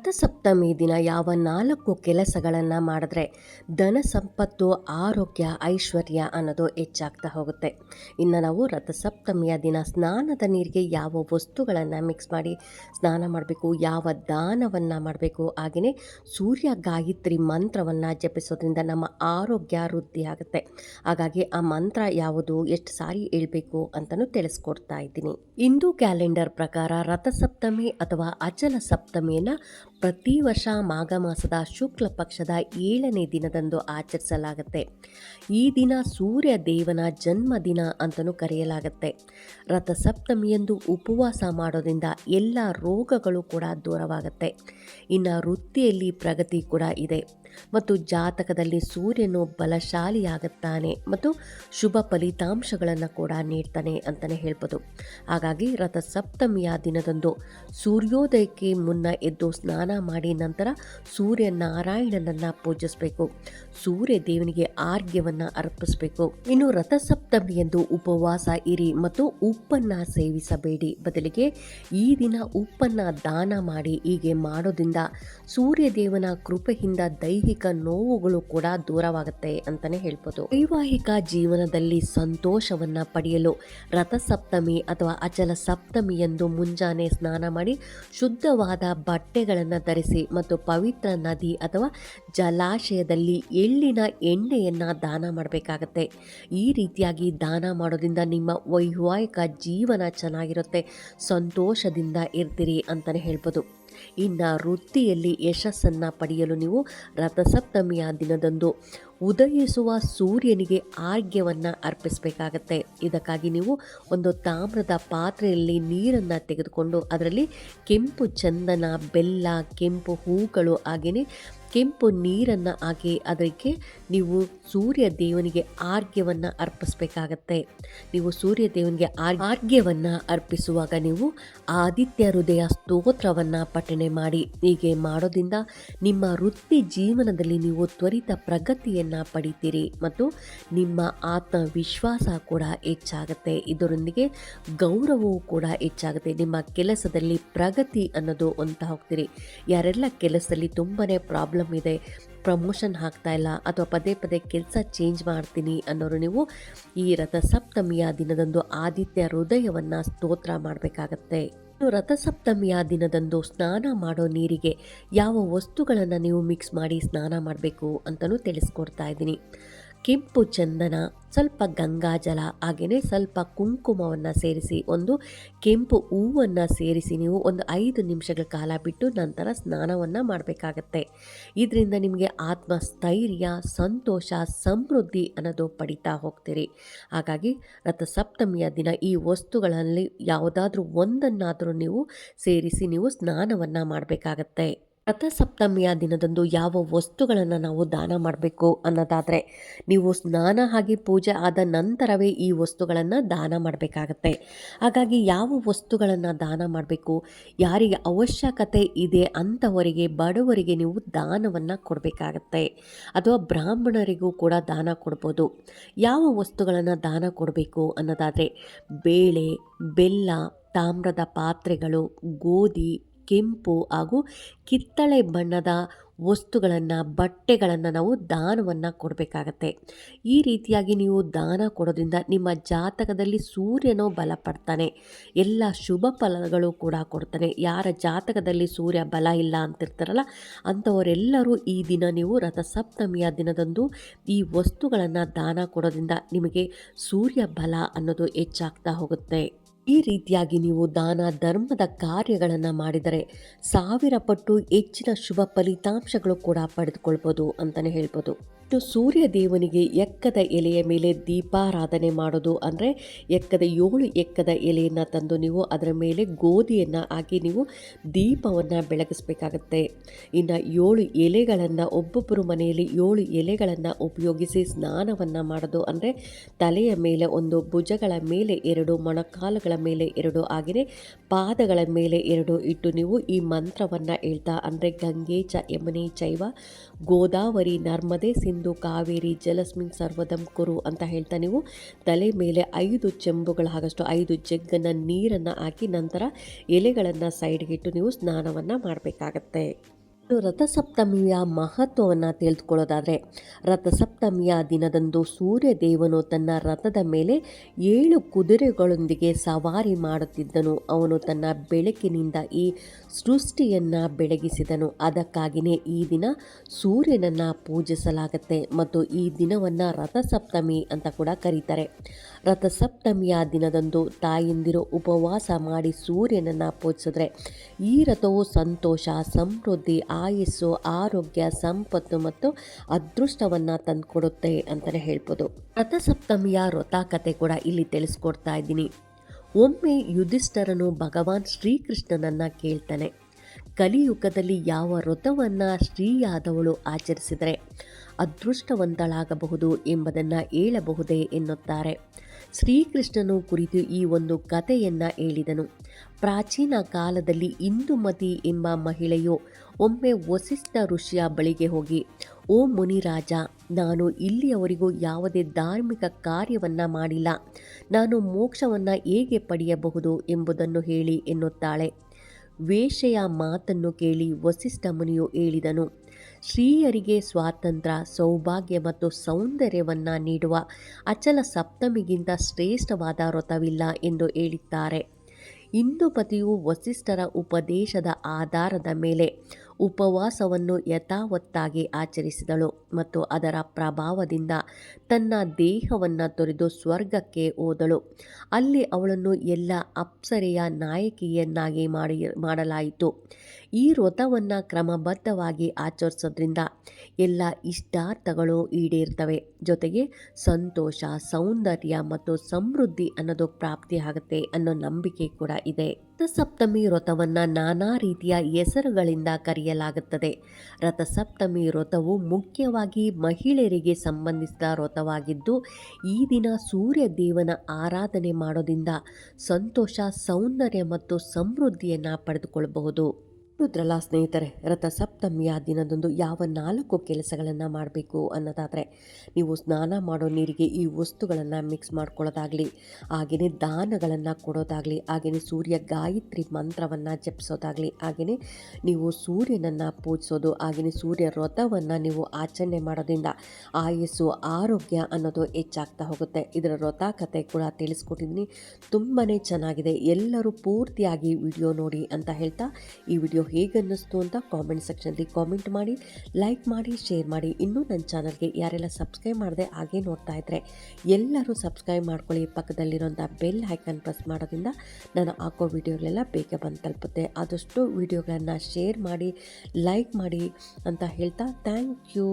Rathasaptami ದಿನ ಯಾವ ನಾಲ್ಕು ಕೆಲಸಗಳನ್ನು ಮಾಡಿದ್ರೆ ಧನ ಸಂಪತ್ತು, ಆರೋಗ್ಯ, ಐಶ್ವರ್ಯ ಅನ್ನೋದು ಹೆಚ್ಚಾಗ್ತಾ ಹೋಗುತ್ತೆ. ಇನ್ನು ನಾವು ರಥಸಪ್ತಮಿಯ ದಿನ ಸ್ನಾನದ ನೀರಿಗೆ ಯಾವ ವಸ್ತುಗಳನ್ನು ಮಿಕ್ಸ್ ಮಾಡಿ ಸ್ನಾನ ಮಾಡಬೇಕು, ಯಾವ ದಾನವನ್ನು ಮಾಡಬೇಕು ಹಾಗೆಯೇ ಸೂರ್ಯ ಗಾಯತ್ರಿ ಮಂತ್ರವನ್ನು ಜಪಿಸೋದ್ರಿಂದ ನಮ್ಮ ಆರೋಗ್ಯ ವೃದ್ಧಿ ಆಗುತ್ತೆ. ಹಾಗಾಗಿ ಆ ಮಂತ್ರ ಯಾವುದು, ಎಷ್ಟು ಸಾರಿ ಹೇಳಬೇಕು ಅಂತಲೂ ತಿಳಿಸ್ಕೊಡ್ತಾ ಇದ್ದೀನಿ. ಹಿಂದೂ ಕ್ಯಾಲೆಂಡರ್ ಪ್ರಕಾರ ರಥಸಪ್ತಮಿ ಅಥವಾ ಅಚಲ ಸಪ್ತಮಿಯನ್ನು ಪ್ರತಿ ವರ್ಷ ಮಾಘ ಮಾಸದ ಶುಕ್ಲ ಪಕ್ಷದ ಏಳನೇ ದಿನದಂದು ಆಚರಿಸಲಾಗುತ್ತೆ. ಈ ದಿನ ಸೂರ್ಯ ದೇವನ ಜನ್ಮದಿನ ಅಂತಲೂ ಕರೆಯಲಾಗುತ್ತೆ. ರಥಸಪ್ತಮಿಯಂದು ಉಪವಾಸ ಮಾಡೋದ್ರಿಂದ ಎಲ್ಲ ರೋಗಗಳು ಕೂಡ ದೂರವಾಗುತ್ತೆ. ಇನ್ನು ವೃತ್ತಿಯಲ್ಲಿ ಪ್ರಗತಿ ಕೂಡ ಇದೆ. ಮತ್ತು ಜಾತಕದಲ್ಲಿ ಸೂರ್ಯನು ಬಲಶಾಲಿಯಾಗುತ್ತಾನೆ ಮತ್ತು ಶುಭ ಫಲಿತಾಂಶಗಳನ್ನು ಕೂಡ ನೀಡ್ತಾನೆ ಅಂತಲೇ ಹೇಳ್ಬೋದು. ಹಾಗಾಗಿ ರಥಸಪ್ತಮಿಯ ದಿನದಂದು ಸೂರ್ಯೋದಯಕ್ಕೆ ಮುನ್ನ ಎದ್ದು ಸ್ನಾನ ಮಾಡಿ ನಂತರ ಸೂರ್ಯ ನಾರಾಯಣನನ್ನು ಪೂಜಿಸಬೇಕು. ಸೂರ್ಯ ದೇವನಿಗೆ ಆರ್ಘ್ಯವನ್ನು ಅರ್ಪಿಸಬೇಕು. ಇನ್ನು ರಥಸಪ್ತಮಿಯಂದು ಉಪವಾಸ ಇರಿ ಮತ್ತು ಉಪ್ಪನ್ನು ಸೇವಿಸಬೇಡಿ. ಬದಲಿಗೆ ಈ ದಿನ ಉಪ್ಪನ್ನು ದಾನ ಮಾಡಿ ಹೀಗೆ ಮಾಡೋದ್ರಿಂದ ಸೂರ್ಯ ದೇವನ ಕೃಪೆಯಿಂದ ದೈಹಿಕ ನೋವುಗಳು ಕೂಡ ದೂರವಾಗುತ್ತೆ ಅಂತಾನೆ ಹೇಳ್ಬೋದು. ವೈವಾಹಿಕ ಜೀವನದಲ್ಲಿ ಸಂತೋಷವನ್ನ ಪಡೆಯಲು ರಥಸಪ್ತಮಿ ಅಥವಾ ಅಚಲ ಸಪ್ತಮಿ ಎಂದು ಮುಂಜಾನೆ ಸ್ನಾನ ಮಾಡಿ ಶುದ್ಧವಾದ ಬಟ್ಟೆಗಳನ್ನು ಧರಿಸಿ ಮತ್ತು ಪವಿತ್ರ ನದಿ ಅಥವಾ ಜಲಾಶಯದಲ್ಲಿ ಎಳ್ಳಿನ ಎಣ್ಣೆಯನ್ನು ದಾನ ಮಾಡಬೇಕಾಗತ್ತೆ. ಈ ರೀತಿಯಾಗಿ ದಾನ ಮಾಡೋದ್ರಿಂದ ನಿಮ್ಮ ವೈವಾಹಿಕ ಜೀವನ ಚೆನ್ನಾಗಿರುತ್ತೆ. ಸಂತೋಷದಿಂದ ಇರ್ತೀರಿ ಅಂತಲೇ ಹೇಳ್ಬೋದು. ಇನ್ನು ವೃತ್ತಿಯಲ್ಲಿ ಯಶಸ್ಸನ್ನು ಪಡೆಯಲು ನೀವು ರಥಸಪ್ತಮಿಯ ದಿನದಂದು ಉದಯಿಸುವ ಸೂರ್ಯನಿಗೆ ಆರ್ಘ್ಯವನ್ನು ಅರ್ಪಿಸಬೇಕಾಗತ್ತೆ. ಇದಕ್ಕಾಗಿ ನೀವು ಒಂದು ತಾಮ್ರದ ಪಾತ್ರೆಯಲ್ಲಿ ನೀರನ್ನು ತೆಗೆದುಕೊಂಡು ಅದರಲ್ಲಿ ಕೆಂಪು ಚಂದನ, ಬೆಲ್ಲ, ಕೆಂಪು ಹೂಗಳು ಹಾಗೆಯೇ ಕೆಂಪು ನೀರನ್ನು ಹಾಕಿ ಅದಕ್ಕೆ ನೀವು ಸೂರ್ಯ ದೇವನಿಗೆ ಆರ್ಘ್ಯವನ್ನು ಅರ್ಪಿಸಬೇಕಾಗತ್ತೆ. ನೀವು ಸೂರ್ಯ ದೇವನಿಗೆ ಆರ್, ಆರ್ಘ್ಯವನ್ನು ಅರ್ಪಿಸುವಾಗ ನೀವು ಆದಿತ್ಯ ಹೃದಯ ಸ್ತೋತ್ರವನ್ನು ಪಠಣೆ ಮಾಡಿ. ಹೀಗೆ ಮಾಡೋದ್ರಿಂದ ನಿಮ್ಮ ವೃತ್ತಿ ಜೀವನದಲ್ಲಿ ನೀವು ತ್ವರಿತ ಪ್ರಗತಿಯನ್ನು ಪಡಿತೀರಿ ಮತ್ತು ನಿಮ್ಮ ಆತ್ಮವಿಶ್ವಾಸ ಕೂಡ ಹೆಚ್ಚಾಗುತ್ತೆ. ಇದರೊಂದಿಗೆ ಗೌರವವು ಕೂಡ ಹೆಚ್ಚಾಗುತ್ತೆ. ನಿಮ್ಮ ಕೆಲಸದಲ್ಲಿ ಪ್ರಗತಿ ಅನ್ನೋದು ಅಂತ ಹೋಗ್ತೀರಿ. ಯಾರೆಲ್ಲ ಕೆಲಸದಲ್ಲಿ ತುಂಬಾ ಪ್ರಾಬ್ಲಮ್ ಇದೆ, ಪ್ರಮೋಷನ್ ಆಗ್ತಾ ಇಲ್ಲ ಅಥವಾ ಪದೇ ಪದೇ ಕೆಲಸ ಚೇಂಜ್ ಮಾಡ್ತೀನಿ ಅನ್ನೋರು ನೀವು ಈ ರಥ ಸಪ್ತಮಿಯ ದಿನದಂದು ಆದಿತ್ಯ ಹೃದಯವನ್ನು ಸ್ತೋತ್ರ ಮಾಡಬೇಕಾಗತ್ತೆ. ರಥಸಪ್ತಮಿಯ ದಿನದಂದು ಸ್ನಾನ ಮಾಡೋ ನೀರಿಗೆ ಯಾವ ವಸ್ತುಗಳನ್ನು ನೀವು ಮಿಕ್ಸ್ ಮಾಡಿ ಸ್ನಾನ ಮಾಡಬೇಕು ಅಂತಲೂ ತಿಳಿಸ್ಕೊಡ್ತಾ ಇದ್ದೀನಿ. ಕೆಂಪು ಚಂದನ, ಸ್ವಲ್ಪ ಗಂಗಾಜಲ ಹಾಗೆಯೇ ಸ್ವಲ್ಪ ಕುಂಕುಮವನ್ನು ಸೇರಿಸಿ, ಒಂದು ಕೆಂಪು ಹೂವನ್ನು ಸೇರಿಸಿ ನೀವು ಒಂದು ಐದು ನಿಮಿಷಗಳ ಕಾಲ ಬಿಟ್ಟು ನಂತರ ಸ್ನಾನವನ್ನು ಮಾಡಬೇಕಾಗತ್ತೆ. ಇದರಿಂದ ನಿಮಗೆ ಆತ್ಮಸ್ಥೈರ್ಯ, ಸಂತೋಷ, ಸಮೃದ್ಧಿ ಅನ್ನೋದು ಪಡಿತಾ ಹೋಗ್ತೀರಿ. ಹಾಗಾಗಿ ರಥಸಪ್ತಮಿಯ ದಿನ ಈ ವಸ್ತುಗಳಲ್ಲಿ ಯಾವುದಾದ್ರೂ ಒಂದನ್ನಾದರೂ ನೀವು ಸೇರಿಸಿ ನೀವು ಸ್ನಾನವನ್ನು ಮಾಡಬೇಕಾಗತ್ತೆ. ರಥಸಪ್ತಮಿಯ ದಿನದಂದು ಯಾವ ವಸ್ತುಗಳನ್ನು ನಾವು ದಾನ ಮಾಡಬೇಕು ಅನ್ನೋದಾದರೆ, ನೀವು ಸ್ನಾನ ಆಗಿ ಪೂಜೆ ಆದ ನಂತರವೇ ಈ ವಸ್ತುಗಳನ್ನು ದಾನ ಮಾಡಬೇಕಾಗತ್ತೆ. ಹಾಗಾಗಿ ಯಾವ ವಸ್ತುಗಳನ್ನು ದಾನ ಮಾಡಬೇಕು, ಯಾರಿಗೆ ಅವಶ್ಯಕತೆ ಇದೆ ಅಂಥವರಿಗೆ ಬಡವರಿಗೆ ನೀವು ದಾನವನ್ನು ಕೊಡಬೇಕಾಗತ್ತೆ. ಅಥವಾ ಬ್ರಾಹ್ಮಣರಿಗೂ ಕೂಡ ದಾನ ಕೊಡ್ಬೋದು. ಯಾವ ವಸ್ತುಗಳನ್ನು ದಾನ ಕೊಡಬೇಕು ಅನ್ನೋದಾದರೆ, ಬೇಳೆ, ಬೆಲ್ಲ, ತಾಮ್ರದ ಪಾತ್ರೆಗಳು, ಗೋಧಿ ಕೆಂಪು ಹಾಗೂ ಕಿತ್ತಳೆ ಬಣ್ಣದ ವಸ್ತುಗಳನ್ನು, ಬಟ್ಟೆಗಳನ್ನು ನಾವು ದಾನವನ್ನು ಕೊಡಬೇಕಾಗತ್ತೆ. ಈ ರೀತಿಯಾಗಿ ನೀವು ದಾನ ಕೊಡೋದ್ರಿಂದ ನಿಮ್ಮ ಜಾತಕದಲ್ಲಿ ಸೂರ್ಯನೋ ಬಲ ಪಡ್ತಾನೆ ಎಲ್ಲ ಶುಭ ಫಲಗಳು ಕೂಡ ಕೊಡ್ತಾನೆ. ಯಾರ ಜಾತಕದಲ್ಲಿ ಸೂರ್ಯ ಬಲ ಇಲ್ಲ ಅಂತಿರ್ತಾರಲ್ಲ, ಅಂಥವರೆಲ್ಲರೂ ಈ ದಿನ ನೀವು ರಥಸಪ್ತಮಿಯ ದಿನದಂದು ಈ ವಸ್ತುಗಳನ್ನು ದಾನ ಕೊಡೋದ್ರಿಂದ ನಿಮಗೆ ಸೂರ್ಯ ಬಲ ಅನ್ನೋದು ಹೆಚ್ಚಾಗ್ತಾ ಹೋಗುತ್ತೆ. ಈ ರೀತಿಯಾಗಿ ನೀವು ದಾನ ಧರ್ಮದ ಕಾರ್ಯಗಳನ್ನು ಮಾಡಿದರೆ ಸಾವಿರ ಪಟ್ಟು ಹೆಚ್ಚಿನ ಶುಭ ಫಲಿತಾಂಶಗಳು ಕೂಡ ಪಡೆದುಕೊಳ್ಬೋದು ಅಂತಲೇ ಹೇಳ್ಬೋದು. ಇನ್ನು ಸೂರ್ಯ ದೇವನಿಗೆ ಎಕ್ಕದ ಎಲೆಯ ಮೇಲೆ ದೀಪಾರಾಧನೆ ಮಾಡೋದು ಅಂದರೆ ಎಕ್ಕದ ಏಳು ಎಕ್ಕದ ಎಲೆಯನ್ನು ತಂದು ನೀವು ಅದರ ಮೇಲೆ ಗೋಧಿಯನ್ನು ಹಾಕಿ ನೀವು ದೀಪವನ್ನು ಬೆಳಗಿಸಬೇಕಾಗತ್ತೆ. ಇನ್ನು ಏಳು ಎಲೆಗಳನ್ನು ಒಬ್ಬೊಬ್ಬರು ಮನೆಯಲ್ಲಿ ಏಳು ಎಲೆಗಳನ್ನು ಉಪಯೋಗಿಸಿ ಸ್ನಾನವನ್ನು ಮಾಡೋದು ಅಂದರೆ ತಲೆಯ ಮೇಲೆ ಒಂದು ಭುಜಗಳ ಮೇಲೆ ಎರಡು ಮೊಣಕಾಲುಗಳ ಮೇಲೆ ಎರಡು ಆಗಿದೆ. ಪಾದಗಳ ಮೇಲೆ ಎರಡು ಇಟ್ಟು ನೀವು ಈ ಮಂತ್ರವನ್ನು ಹೇಳ್ತಾ, ಅಂದರೆ ಗಂಗೆ ಚ ಯಮುನೆ ಚೈವ, ಗೋದಾವರಿ ನರ್ಮದೆ ಸಿಂಧು ಕಾವೇರಿ ಜಲಸ್ಮಿನ್ ಸರ್ವದಂ ಕುರು ಅಂತ ಹೇಳ್ತಾ ನೀವು ತಲೆ ಮೇಲೆ ಐದು ಚೆಂಬುಗಳ ಹಾಗಷ್ಟು ಐದು ಜಗ್ಗನ್ನು ನೀರನ್ನು ಹಾಕಿ ನಂತರ ಎಲೆಗಳನ್ನು ಸೈಡ್ಗಿಟ್ಟು ನೀವು ಸ್ನಾನವನ್ನು ಮಾಡಬೇಕಾಗತ್ತೆ. ಇನ್ನು ರಥಸಪ್ತಮಿಯ ಮಹತ್ವವನ್ನು ತಿಳಿದುಕೊಳ್ಳೋದಾದರೆ, ರಥಸಪ್ತಮಿಯ ದಿನದಂದು ಸೂರ್ಯ ದೇವನು ತನ್ನ ರಥದ ಮೇಲೆ ಏಳು ಕುದುರೆಗಳೊಂದಿಗೆ ಸವಾರಿ ಮಾಡುತ್ತಿದ್ದನು. ಅವನು ತನ್ನ ಬೆಳಕಿನಿಂದ ಈ ಸೃಷ್ಟಿಯನ್ನು ಬೆಳಗಿಸಿದನು. ಅದಕ್ಕಾಗಿಯೇ ಈ ದಿನ ಸೂರ್ಯನನ್ನು ಪೂಜಿಸಲಾಗುತ್ತೆ ಮತ್ತು ಈ ದಿನವನ್ನು ರಥಸಪ್ತಮಿ ಅಂತ ಕೂಡ ಕರೀತಾರೆ. ರಥಸಪ್ತಮಿಯ ದಿನದಂದು ತಾಯಂದಿರು ಉಪವಾಸ ಮಾಡಿ ಸೂರ್ಯನನ್ನು ಪೂಜಿಸಿದ್ರೆ ಈ ರಥವು ಸಂತೋಷ, ಸಮೃದ್ಧಿ ಆಯಸ್ಸು ಆರೋಗ್ಯ, ಸಂಪತ್ತು ಮತ್ತು ಅದೃಷ್ಟವನ್ನು ತಂದುಕೊಡುತ್ತೆ ಅಂತಲೇ ಹೇಳ್ಬೋದು. ರಥಸಪ್ತಮಿಯ ವ್ರತ ಕತೆ ಕೂಡ ಇಲ್ಲಿ ತಿಳಿಸ್ಕೊಡ್ತಾ ಇದ್ದೀನಿ. ಒಮ್ಮೆ ಯುಧಿಷ್ಠರನು ಭಗವಾನ್ ಶ್ರೀಕೃಷ್ಣನನ್ನು ಕೇಳ್ತಾನೆ. ಕಲಿಯುಗದಲ್ಲಿ ಯಾವ ವ್ರತವನ್ನು ಸ್ತ್ರೀಯಾದವಳು ಆಚರಿಸಿದರೆ ಅದೃಷ್ಟವಂತಳಾಗಬಹುದು ಎಂಬುದನ್ನು ಹೇಳಬಹುದೇ ಎನ್ನುತ್ತಾರೆ. ಶ್ರೀಕೃಷ್ಣನು ಕುರಿತು ಈ ಒಂದು ಕಥೆಯನ್ನು ಹೇಳಿದನು. ಪ್ರಾಚೀನ ಕಾಲದಲ್ಲಿ ಇಂದುಮತಿ ಎಂಬ ಮಹಿಳೆಯು ಒಮ್ಮೆ ವಸಿಷ್ಠ ಋಷಿಯ ಬಳಿಗೆ ಹೋಗಿ, ಓ ಮುನಿರಾಜ, ನಾನು ಇಲ್ಲಿಯವರೆಗೂ ಯಾವುದೇ ಧಾರ್ಮಿಕ ಕಾರ್ಯವನ್ನು ಮಾಡಿಲ್ಲ. ನಾನು ಮೋಕ್ಷವನ್ನು ಹೇಗೆ ಪಡೆಯಬಹುದು ಎಂಬುದನ್ನು ಹೇಳಿ, ಎನ್ನುತ್ತಾಳೆ. ವೇಷೆಯ ಮಾತನ್ನು ಕೇಳಿ ವಸಿಷ್ಠ ಮುನಿಯು ಹೇಳಿದನು ಸ್ತ್ರೀಯರಿಗೆ ಸ್ವಾತಂತ್ರ್ಯ, ಸೌಭಾಗ್ಯ ಮತ್ತು ಸೌಂದರ್ಯವನ್ನು ನೀಡುವ ಅಚಲ ಸಪ್ತಮಿಗಿಂತ ಶ್ರೇಷ್ಠವಾದ ವ್ರತವಿಲ್ಲ, ಎಂದು ಹೇಳಿದ್ದಾರೆ. ಇಂದುಪತಿಯು ವಸಿಷ್ಠರ ಉಪದೇಶದ ಆಧಾರದ ಮೇಲೆ ಉಪವಾಸವನ್ನು ಯಥಾವತ್ತಾಗಿ ಆಚರಿಸಿದಳು ಮತ್ತು ಅದರ ಪ್ರಭಾವದಿಂದ ತನ್ನ ದೇಹವನ್ನು ತೊರೆದು ಸ್ವರ್ಗಕ್ಕೆ ಹೋದಳು. ಅಲ್ಲಿ ಅವಳನ್ನು ಎಲ್ಲ ಅಪ್ಸರೆಯ ನಾಯಕಿಯನ್ನಾಗಿ ಮಾಡಿ, ಮಾಡಲಾಯಿತು. ಈ ವ್ರತವನ್ನು ಕ್ರಮಬದ್ಧವಾಗಿ ಆಚರಿಸೋದ್ರಿಂದ ಎಲ್ಲ ಇಷ್ಟಾರ್ಥಗಳು ಈಡೇರ್ತವೆ. ಜೊತೆಗೆ ಸಂತೋಷ, ಸೌಂದರ್ಯ ಮತ್ತು ಸಮೃದ್ಧಿ ಅನ್ನೋದು ಪ್ರಾಪ್ತಿಯಾಗುತ್ತೆ ಅನ್ನೋ ನಂಬಿಕೆ ಕೂಡ ಇದೆ. ರಥಸಪ್ತಮಿ ವ್ರತವನ್ನು ನಾನಾ ರೀತಿಯ ಹೆಸರುಗಳಿಂದ ಕರೆಯಲಾಗುತ್ತದೆ. ರಥಸಪ್ತಮಿ ವ್ರತವು ಮುಖ್ಯವಾಗಿ ಮಹಿಳೆಯರಿಗೆ ಸಂಬಂಧಿಸಿದ ವ್ರತವಾಗಿದ್ದು, ಈ ದಿನ ಸೂರ್ಯ ದೇವನ ಆರಾಧನೆ ಮಾಡೋದ್ರಿಂದ ಸಂತೋಷ, ಸೌಂದರ್ಯ ಮತ್ತು ಸಮೃದ್ಧಿಯನ್ನು ಪಡೆದುಕೊಳ್ಳಬಹುದು ನೋಡಿದ್ರಲ್ಲ ಸ್ನೇಹಿತರೆ ರಥ ಸಪ್ತಮಿಯ ದಿನದಂದು ಯಾವ ನಾಲ್ಕು ಕೆಲಸಗಳನ್ನು ಮಾಡಬೇಕು ಅನ್ನೋದಾದರೆ, ನೀವು ಸ್ನಾನ ಮಾಡೋ ನೀರಿಗೆ ಈ ವಸ್ತುಗಳನ್ನು ಮಿಕ್ಸ್ ಮಾಡ್ಕೊಳ್ಳೋದಾಗಲಿ ಹಾಗೆಯೇ ದಾನಗಳನ್ನು ಕೊಡೋದಾಗಲಿ ಹಾಗೆಯೇ ಸೂರ್ಯ ಗಾಯತ್ರಿ ಮಂತ್ರವನ್ನು ಜಪಿಸೋದಾಗಲಿ ಹಾಗೆಯೇ ನೀವು ಸೂರ್ಯನನ್ನು ಪೂಜಿಸೋದು ಹಾಗೆಯೇ ಸೂರ್ಯ ವ್ರತವನ್ನು ನೀವು ಆಚರಣೆ ಮಾಡೋದ್ರಿಂದ ಆಯಸ್ಸು, ಆರೋಗ್ಯ ಅನ್ನೋದು ಹೆಚ್ಚಾಗ್ತಾ ಹೋಗುತ್ತೆ. ಇದರ ವ್ರತ ಕಥೆ ಕೂಡ ತಿಳಿಸ್ಕೊಟ್ಟಿದ್ದೀನಿ. ತುಂಬಾ ಚೆನ್ನಾಗಿದೆ. ಎಲ್ಲರೂ ಪೂರ್ತಿಯಾಗಿ ವಿಡಿಯೋ ನೋಡಿ ಅಂತ ಹೇಳ್ತಾ ಈ ವಿಡಿಯೋ ಹೇಗೆ ಅನ್ನಿಸ್ತು ಅಂತ ಕಾಮೆಂಟ್ ಸೆಕ್ಷನಲ್ಲಿ ಕಾಮೆಂಟ್ ಮಾಡಿ ಲೈಕ್ ಮಾಡಿ ಶೇರ್ ಮಾಡಿ. ಇನ್ನೂ ನನ್ನ ಚಾನಲ್ಗೆ ಯಾರೆಲ್ಲ ಸಬ್ಸ್ಕ್ರೈಬ್ ಮಾಡಿದೆ ಹಾಗೆ ನೋಡ್ತಾ ಇದ್ದರೆ ಎಲ್ಲರೂ ಸಬ್ಸ್ಕ್ರೈಬ್ ಮಾಡ್ಕೊಳ್ಳಿ. ಪಕ್ಕದಲ್ಲಿರೋಂಥ ಬೆಲ್ ಐಕನ್ ಪ್ರೆಸ್ ಮಾಡೋದ್ರಿಂದ ನಾನು ಹಾಕೋ ವೀಡಿಯೋಗಳೆಲ್ಲ ಬೇಗ ಬಂದು ತಲುಪುತ್ತೆ. ಆದಷ್ಟು ವೀಡಿಯೋಗಳನ್ನು ಶೇರ್ ಮಾಡಿ ಲೈಕ್ ಮಾಡಿ ಅಂತ ಹೇಳ್ತಾ ಥ್ಯಾಂಕ್ ಯು